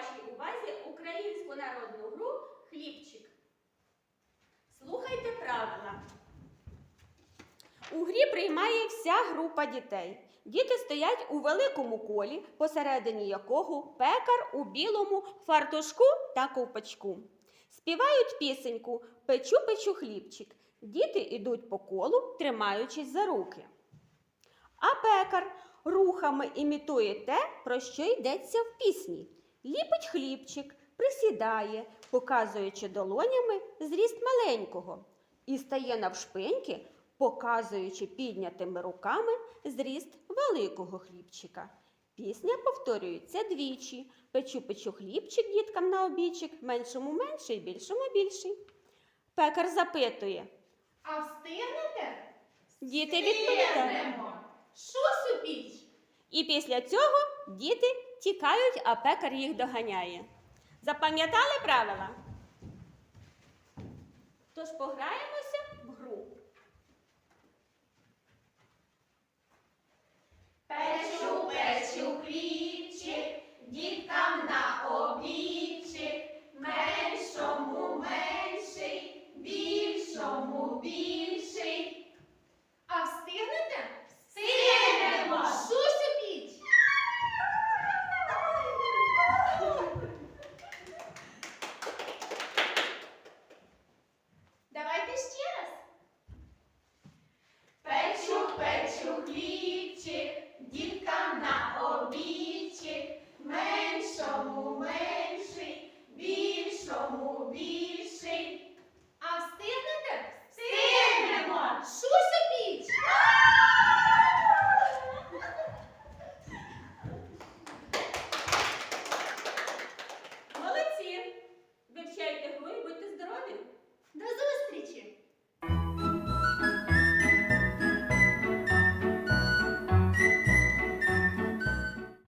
вашій увазі українську народну гру хлібчик. Слухайте правила. У грі приймає вся група дітей. Діти стоять у великому колі, посередині якого пекар у білому фартушку та ковпачку. Співають пісеньку Печу, печу хлібчик. Діти йдуть по колу, тримаючись за руки. А пекар рухами імітує те, про що йдеться в пісні. Ліпить хлібчик, присідає, показуючи долонями зріст маленького, і стає навшпиньки, показуючи піднятими руками зріст великого хлібчика. Пісня повторюється двічі. Печу, печу хлібчик діткам на обідчик, меншому менший, більшому більший. Пекар запитує. А встигнете? Діти відповідають. Встигнемо. Шус у піч. І після цього діти тікають, а пекар їх доганяє. Запам'ятали правила? Тож пограємося в гру. Печу, печу, хлібчик, діткам на обід.